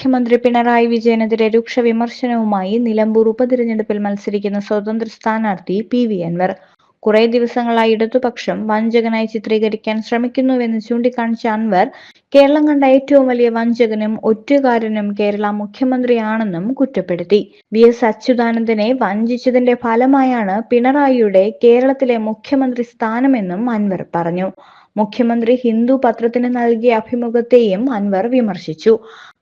മുഖ്യമന്ത്രി പിണറായി വിജയനെതിരെ രൂക്ഷ വിമർശനവുമായി നിലമ്പൂർ ഉപതിരഞ്ഞെടുപ്പിൽ മത്സരിക്കുന്ന സ്വതന്ത്ര സ്ഥാനാർത്ഥി പി വി അൻവർ. കുറെ ദിവസങ്ങളായി ഇടതുപക്ഷം വഞ്ചകനായി ചിത്രീകരിക്കാൻ ശ്രമിക്കുന്നുവെന്ന് ചൂണ്ടിക്കാണിച്ച അൻവർ കേരളം കണ്ട ഏറ്റവും വലിയ വഞ്ചകനും ഒറ്റുകാരനും കേരള മുഖ്യമന്ത്രിയാണെന്നും കുറ്റപ്പെടുത്തി. വി എസ് അച്യുതാനന്ദനെ വഞ്ചിച്ചതിന്റെ ഫലമായാണ് പിണറായിയുടെ കേരളത്തിലെ മുഖ്യമന്ത്രി സ്ഥാനമെന്നും അൻവർ പറഞ്ഞു. മുഖ്യമന്ത്രി ഹിന്ദു പത്രത്തിന് നൽകിയ അഭിമുഖത്തെയും അൻവർ വിമർശിച്ചു.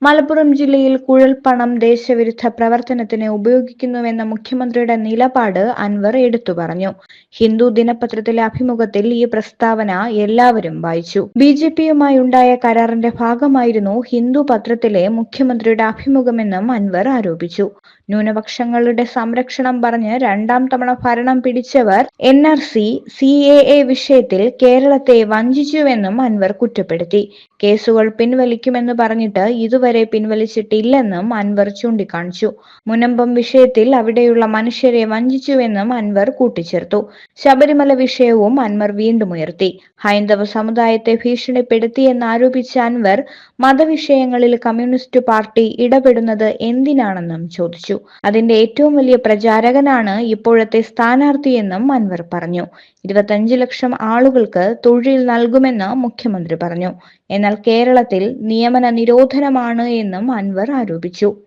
മലപ്പുറം ജില്ലയിൽ കുഴൽപ്പണം ദേശവിരുദ്ധ പ്രവർത്തനത്തിന് ഉപയോഗിക്കുന്നുവെന്ന മുഖ്യമന്ത്രിയുടെ നിലപാട് അൻവർ എടുത്തു പറഞ്ഞു. ഹിന്ദു ദിനപത്രത്തിലെ അഭിമുഖത്തിൽ ഈ പ്രസ്താവന എല്ലാവരും വായിച്ചു. ബി ജെ പിയുമായി ഉണ്ടായ കരാറിന്റെ ഭാഗമായിരുന്നു ഹിന്ദു പത്രത്തിലെ മുഖ്യമന്ത്രിയുടെ അഭിമുഖമെന്നും അൻവർ ആരോപിച്ചു. ന്യൂനപക്ഷങ്ങളുടെ സംരക്ഷണം പറഞ്ഞ് രണ്ടാം തവണ ഭരണം പിടിച്ചവർ N R C C A A വിഷയത്തിൽ കേരളത്തെ വഞ്ചിച്ചുവെന്നും അൻവർ കുറ്റപ്പെടുത്തി. കേസുകൾ പിൻവലിക്കുമെന്ന് പറഞ്ഞിട്ട് ഇതുവരെ പിൻവലിച്ചിട്ടില്ലെന്നും അൻവർ ചൂണ്ടിക്കാണിച്ചു. മുനമ്പം വിഷയത്തിൽ അവിടെയുള്ള മനുഷ്യരെ വഞ്ചിച്ചുവെന്നും അൻവർ കൂട്ടിച്ചേർത്തു. ശബരിമല വിഷയവും അൻവർ വീണ്ടും ഉയർത്തി. ഹൈന്ദവ സമുദായത്തെ ഭീഷണിപ്പെടുത്തിയെന്ന് ആരോപിച്ച അൻവർ മതവിഷയങ്ങളിൽ കമ്മ്യൂണിസ്റ്റ് പാർട്ടി ഇടപെടുന്നത് എന്തിനാണെന്നും ചോദിച്ചു. അതിന്റെ ഏറ്റവും വലിയ പ്രചാരകനാണ് ഇപ്പോഴത്തെ സ്ഥാനാർത്ഥിയെന്നും അൻവർ പറഞ്ഞു. ഇരുപത്തഞ്ച് ലക്ഷം ആളുകൾക്ക് തൊഴിൽ നൽകുമെന്ന് മുഖ്യമന്ത്രി പറഞ്ഞു. എന്നാൽ കേരളത്തിൽ നിയമന നിരോധനമാണ് എന്നും അൻവർ ആരോപിച്ചു